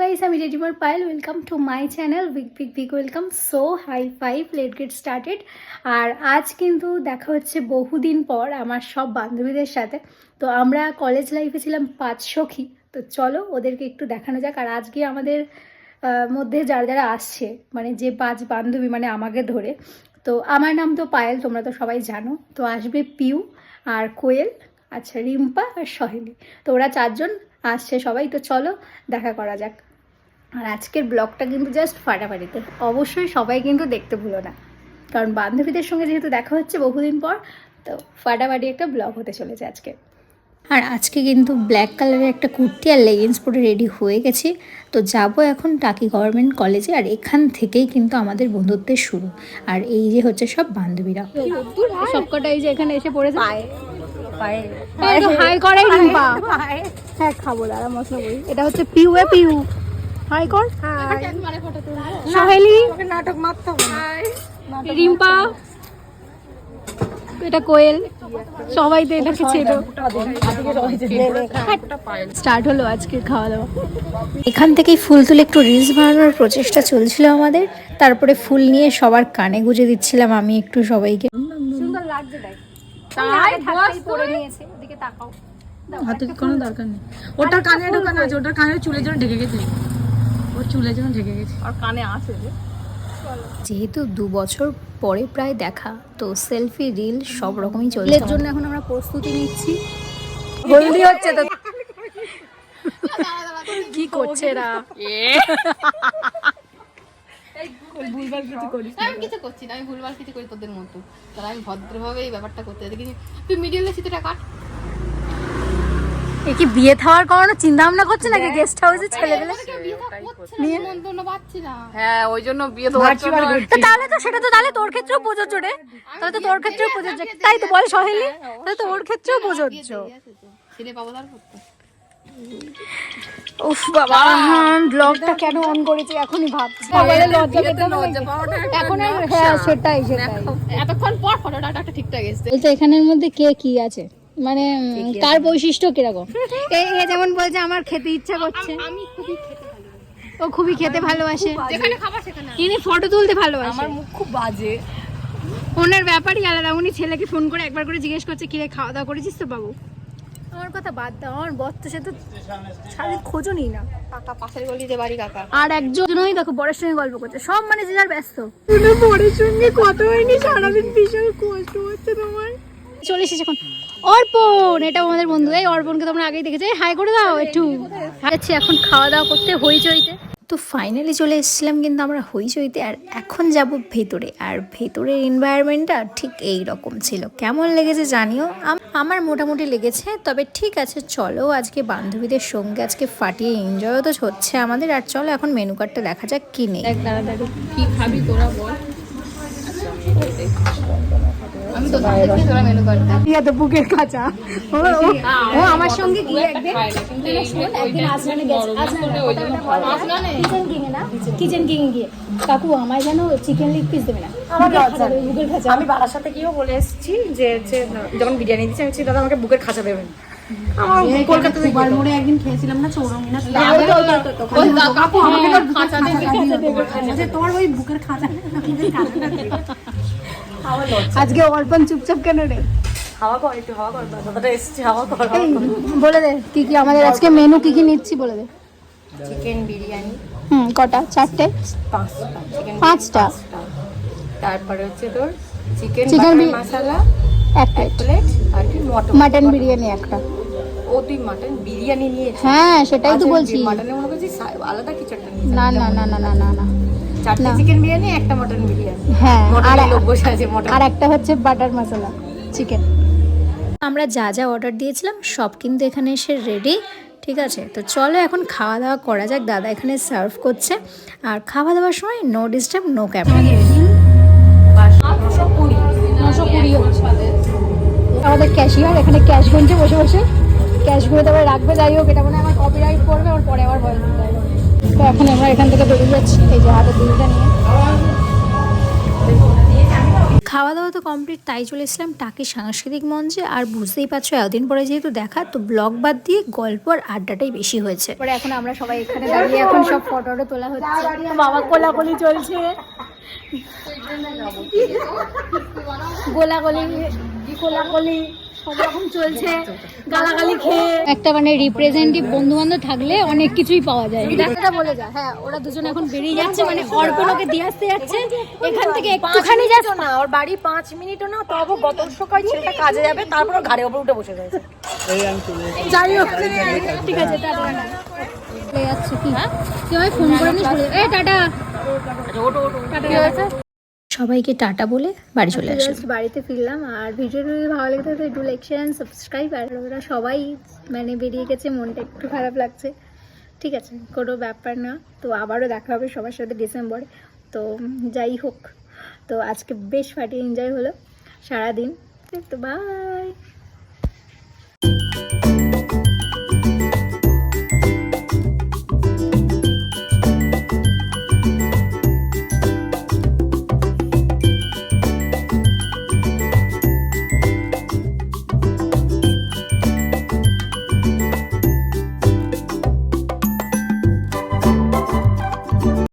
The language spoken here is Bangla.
গাইস আমি রেডিমার Payel welcome to my channel big big big welcome so high five let get started আর আজ কিন্তু দেখা হচ্ছে বহুদিন পর আমার সব বান্ধবীদের সাথে। তো আমরা কলেজ লাইফে ছিলাম পাঁচ সখী। তো চলো ওদেরকে একটু দেখানো যাক। আর আজকে আমাদের মধ্যে যারা যারা আসছে মানে যে পাঁচ বান্ধবী মানে আমাকে ধরে। তো আমার নাম তো পায়েল, তোমরা তো সবাই জানো। তো আসবে পিউ আর কোয়েল আচ্ছা রিম্পা আর সহেলি। তো ওরা চারজন আসছে সবাই। তো চলো দেখা করা যাক। আর আজকের ব্লগটা কিন্তু জাস্ট ফাটাফাটিতে। অবশ্যই সবাই কিন্তু দেখতে ভুলো না। কারণ বান্ধবীদের সঙ্গে যেহেতু দেখা হচ্ছে বহুদিন পর তো ফাটাফাটি একটা ব্লগ হতে চলেছে আজকে। আর আজকে কিন্তু ব্ল্যাক কালারের একটা কুর্তি আর লেগিংস পরে রেডি হয়ে গেছি। তো যাব এখন টাকি গভর্নমেন্ট কলেজে আর এখান থেকেই কিন্তু আমাদের বন্ধুত্বের শুরু। আর এই যে হচ্ছে সব বান্ধবীরা। সবকটা এই যে এখানে এসে পড়েছে। হাই করাই হ্যাঁ খাব দাঁড়া মশলা বই এটা হচ্ছে পিউ এ পিউ। হাই কর সহেলি নাটক মারতে হবে। রিম্পা। এটা কোয়েল। সবাই তো এটাকে ছিল স্টার্ট হলো আজকে খাওয়া দাওয়া এখান থেকেই ফুল তুলে একটু রিলস বানানোর প্রচেষ্টা চলছিল আমাদের। তারপরে ফুল নিয়ে সবার কানে গুজে দিচ্ছিলাম আমি একটু সবাইকে। সুন্দর লাগছে দেখ। তাই? পরে নিয়েছে। ওদিকে তাকাও। হাতে কোনো দরকার নেই। ওটার কানে ঢোকানো আছে ওটার কানে চুলের জন্য ঢেকে গেছে চুলের জন্য ঢেকে গেছে। আর কানে আছে যে। যেহেতু দু বছর পরে প্রায় দেখা তো সেলফি রিল সব রকমই চলছে এর জন্য এখন আমরা প্রস্তুতি নিচ্ছি। হলদি হচ্ছে তো। কি করছে এরা? ভুলভাল কিছু করিস আমি কিছু করছি না আমি ভুলভাল কিছু করি তোদের মতো। তাহলে আমি ভদ্রভাবে এই ব্যাপারটা করতে যাচ্ছি। কিন্তু তুই মিডিয়ালে চিত্রটা কাট এ কি বিয়ে থাওয়ার করানোর চিন্তা ভাবনা করছে। নাকি গেস্ট হাউসে ছেলেবেলে হ্যাঁ ওই জন্য বিয়ে তো তো তাহলে তো সেটা তো তাহলে তোর ক্ষেত্রেও প্রযোজ্য রে। তাহলে তো তোর ক্ষেত্রেও প্রযোজ্য। তাই তো বল সহেলি। তাহলে তো ওর ক্ষেত্রেও প্রযোজ্য। ঠিক আছে ছেলে পাবো তার উফ বাবা ব্লগটা কেন অন করেছি এখনই ভাবছি লজ্জা পেতে এখন হ্যাঁ সেটাই সেটাই। এতক্ষণ পর ফটোটা একটা ঠিকঠাক এসছে। বলতে এখানের মধ্যে কে কি আছে? মানে কার বৈশিষ্ট্য কীরকম? এ যেমন বলছে আমার খেতে ইচ্ছা করছে। আমি খুবই খেতে ভালোবাসি। ও খুবই খেতে ভালোবাসে। যেখানে খাবার সেখানে ইনি ফটো তুলতে ভালোবাসে। আমার মুখ খুব বাজে। ওনার ব্যাপারই আলাদা। উনি ছেলেকে ফোন করে একবার করে জিজ্ঞেস করছে কিরে খাওয়া দাওয়া করেছিস তো বাবু? আমার কথা বাদ দাও। আমার বর তো সে তো সারাদিন খোঁজও নিই না। কাকা পাশের গলিতে বাড়ি কাকা। আর একজনই দেখো বরের সঙ্গে গল্প করছে। সব মানে যে যার ব্যস্ত। বরের সঙ্গে কথা হয়নি সারাদিন ভীষণ কষ্ট হচ্ছে তোমার। চলে এসেছে এখন। অর্পণ এটা আমাদের বন্ধু। এই অর্পণকে তোমরা আগেই দেখেছ। হাই করে দাও একটু। যাচ্ছি এখন খাওয়া দাওয়া করতে হইচইতে। তো ফাইনালি চলে এসেছিলাম কিন্তু আমরা হইচইতে আর এখন যাব ভেতরে। আর ভেতরের এনভায়রনমেন্টটা ঠিক এই রকম ছিল। কেমন লেগেছে জানিও? আম- আমার মোটামুটি লেগেছে তবে ঠিক আছে চলো আজকে বান্ধবীদের সঙ্গে আজকে ফাটিয়ে এনজয়ও তো হচ্ছে আমাদের। আর চলো এখন মেনু কার্ডটা দেখা যাক কি নেই। কি খাবি তোরা বল আমি তো দেখি তোরা মেনু কার্ডটা ইয়া তো বুকের কাঁচা। ও ও- ও আমার সঙ্গে গিয়ে একদিন শোন, একদিন আসলানে গেছে। আসলানে কিচেন কিংয়ে না কিচেন কিংয়ে গিয়ে কাকু আমায় যেন চিকেন লেগ পিস দেবে না। বুকের খাঁচা দেবে, বুকের খাঁচা। আমি বাবার সাথে গিয়েও বলে এসেছি যে যখন বিরিয়ানি দিচ্ছি আমি দাদা আমাকে বুকের খাঁচা দেবেন আমার কলকাতাতে গেল। একদিন খেয়েছিলাম না চৌরঙ্গি না ওই কাকু আমাকে তো খাঁচা দেবে। যে তোমার ওই বুকের খাঁচা আজকে অর্পণ চুপচাপ কেন রে? হাওয়া কর একটু হাওয়া কর দাদাটা এসেছে হাওয়া কর বলে দে কি কি আমাদের আজকে মেনু কি কি নিচ্ছি বলে দে। চিকেন বিরিয়ানি। হুম কটা? চারটে? পাঁচটা চিকেন পাঁচটা? তারপরে হচ্ছে তোর চিকেন বি- মশলা এক প্লেট আর কি মটন। বিরিয়ানি একটা। ও তুই মাটন বিরিয়ানি নিয়েছিস? হ্যাঁ সেটাই তো বলছি। মাটনে মনে আলাদা কিছু একটা না না না না না না না। চারটে চিকেন বিরিয়ানি একটা মটন বিরিয়ানি। আর একটা হচ্ছে বাটার মশলা চিকেন আমরা যা যা অর্ডার দিয়েছিলাম সব কিন্তু এখানে এসে রেডি ঠিক আছে? তো চলো এখন খাওয়া দাওয়া করা যাক দাদা এখানে সার্ভ করছে। আর খাওয়া দাওয়ার সময় নো ডিস্টার্ব নো কুড়ি আমাদের ক্যাশিয়ার এখানে ক্যাশ গুনছে বসে বসে। ক্যাশ গুনে তারপরে রাখবে যাই হোক এটা মানে আমার কপিরাইট পড়বে আর পরে আবার ভয় তো এখন আমরা এখান থেকে বেরিয়ে যাচ্ছি এই যে হাতে দিলটা নিয়ে। খাওয়া দাওয়া তো কমপ্লিট তাই চলে এসলাম টাকি সাংস্কৃতিক মঞ্চে। আর বুঝতেই পারছ এতদিন পরে যেহেতু দেখা তো ব্লগ বাদ দিয়ে গল্প আর আড্ডাটাই বেশি হয়েছে। পরে এখন আমরা সবাই এখানে দাঁড়িয়ে এখন সব ফটোটা তোলা হচ্ছে। বাবা কোলাকুলি চলছে। গোলাগলি কোলাগুলি সব রকম চলছে গালাগালি খেয়ে। একটা মানে রিপ্রেজেন্টেটিভ বন্ধু বান্ধব থাকলে অনেক কিছুই পাওয়া যায়। ডাক্তারটা বলে যা হ্যাঁ ওরা দুজন এখন বেরিয়ে যাচ্ছে মানে অর্পণকে দিয়ে আসতে যাচ্ছে এখান থেকে একটুখানি যাচ্ছে না ওর বাড়ি পাঁচ মিনিটও না তবু গত সকাল ছেলেটা কাজে যাবে তারপর ঘাড়ে ওপর উঠে বসে গেছে যাই হোক ঠিক আছে টাটা। যাচ্ছে কি? তুই আমায় ফোন করে নিস বলে এই টাটা। টাটা হয়েছে সবাইকে টাটা বলে বাড়ি চলে আসলাম। জাস্ট বাড়িতে ফিরলাম। আর ভিডিও যদি ভালো লাগে থাকে do like share and subscribe আর ওরা সবাই মানে বেরিয়ে গেছে মনটা একটু খারাপ লাগছে। ঠিক আছে কোনো ব্যাপার না। তো আবারও দেখা হবে সবার সাথে ডিসেম্বরে তো যাই হোক তো আজকে বেশ ফাটিয়ে এনজয় হলো সারাদিন। তো বাই